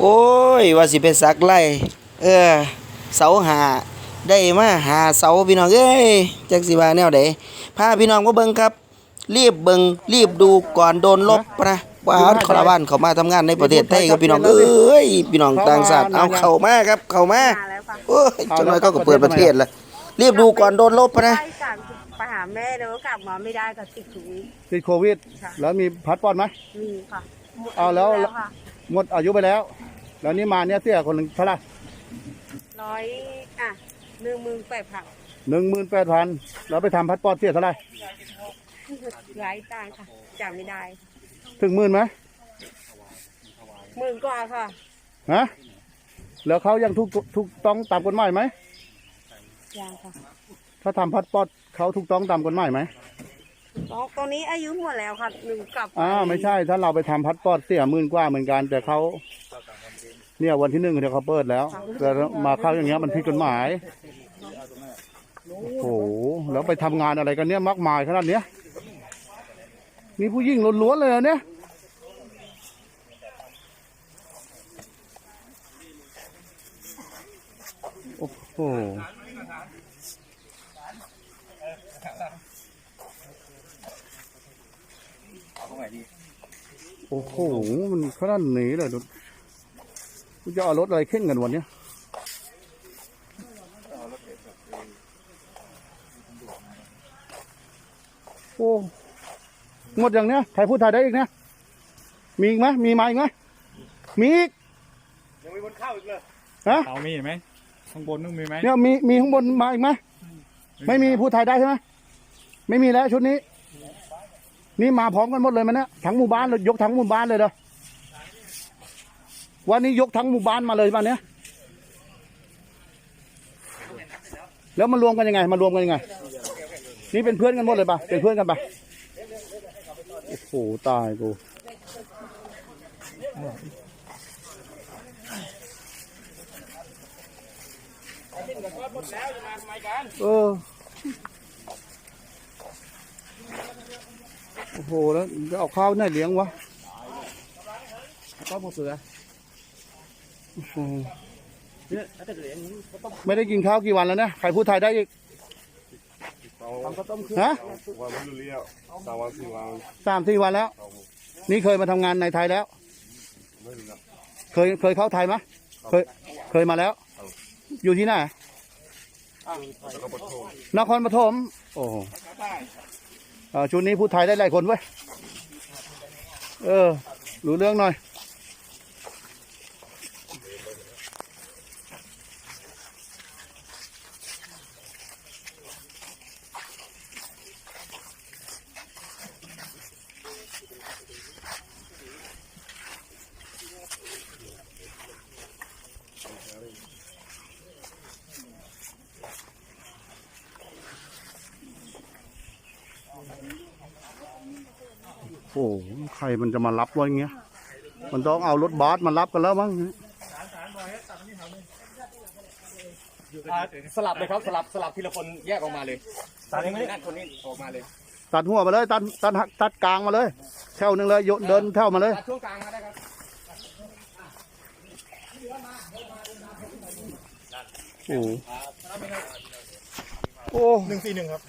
โอ้ย ว่าสิไปสักไล่เออ เสาหาได้มาหาเสาพี่น้องเอ้ยจักสิว่าแนวใดพาพี่น้องมาเบิ่งครับ รีบเบิ่งรีบดูก่อนโดนลบปะนะว่าคาราวานเขามาทำงานในประเทศไทยครับพี่น้องเอ้ยพี่น้องต่างชาติเอาเข้ามาครับ เข้ามามาแล้วค่ะโอ้ยจนน้อยเขาก็เปิดประเทศแล้วรีบดูก่อนโดนลบปะนะไปกลับไปหาแม่แล้วก็กลับมาไม่ได้ก็ติดโควิดติดโควิดค่ะแล้วมีพัดปอดไหมมีค่ะหมดเอาแล้วค่ะหมดอายุไปแล้ว แล้วนี่มาเนี่ยเตี้ยคนหนึ่งเท่าไหร่ร้อยอะหนึ่งหมื่นแปดพันหนึ่งหมื่นแปดพันแล้วไปทำพัดปอดเตี้ยเท่าไหร่ไร้ตังค์ค่ะจำไม่ได้ ถึงหมื่นไหมหมื่นกว่าค่ะฮะแล้วเขายังถูกถูกต้องตามกฎหมายไหมยังค่ะถ้าทำพัดปอดเขาถูกต้องตามกฎหมายไหมตอนตอนนี้อายุหมดแล้วค่ะหนึ่งกลับอ่าไม่ใช่ถ้าเราไปทำพัดปอดเสียหมื่นกว่าเหมือนกัน แต่เขา เนี่ยวันที่หนึ่งเดี๋ยวเขาเปิดแล้วแต่มาเข้าอย่างเงี้ยมันผิดกฎหมายโอ้โหแล้วไปทำงานอะไรกันเนี่ยมากมายขนาดเนี้ยมีผู้หญิงล้วนๆเลยเหรอเนี่ยโอ้โหโอ้โห มันขนาดนี้เลยดู กูจะเอารถอะไรขึ้นกันวันเนี้ยโอ้หมดอย่างเนี้ยใครพูดไทยได้อีกเนี่ยมีอีกไหมมีมาอีกไหมมีอีกยังมีบนข้าวอีกเลยฮะเอามีไหมข้างบนนึงมีไหมเนี่ยมีมีข้างบนมาอีกไหมไม่มีพูดไทยได้ใช่ไหมไม่มีแล้วชุดนี้ นี่มาพร้อมกันหมดเลยมันเนี่ยทั้งหมู่บ้านเลยยกทั้งหมู่บ้านเลยเด้อ วันนี้ยกทั้งหมู่บ้านมาเลยวันเนี้ยแล้วมารวมกันยังไงมารวมกันยังไง นี่เป็นเพื่อนกันหมดเลยปะเป็นเพื่อนกันปะโอ้โหตายกูเออโอ้โหแล้วจะเอาข้าวไหนเลี้ยงวะก็พวกเสือ อ้โหไม่ได้กินข้าวกี่วันแล้วเนี่ยใครพูดไทยได้อีก ทำข้าวต้มฮะ วันไม่รู้เรื่องสามวันสี่วันสามสี่วันแล้วนี่เคยมาทำงานในไทยแล้ว ไม่รู้เรื่องเคยเคยเข้าไทยไหมเคยเคยมาแล้ว อยู่ที่ไหนแล้วก็ปฐมนครปฐมโอ้โหเอ่อชุดนี้พูดไทยได้หลายคนเว้ยเออรู้เรื่องหน่อย หใครมันจะมารับวะอย่างเงี้ย มันต้องเอารถบัสมารับกันแล้วมั้งสลับเลยครับสลับสลับทีละคนแยกออกมาเลยตอนนี้นั่นคนนี้ออกมาเลย ตัดหัวมาเลย ตัดตัดตัดกลางมาเลยแถวหนึ่งเลยโยนเดินแถวมาเลยตัดช่วงกลางมาได้ครับโอ้โหโอ้หนึ่งสี่หนึ่งครับ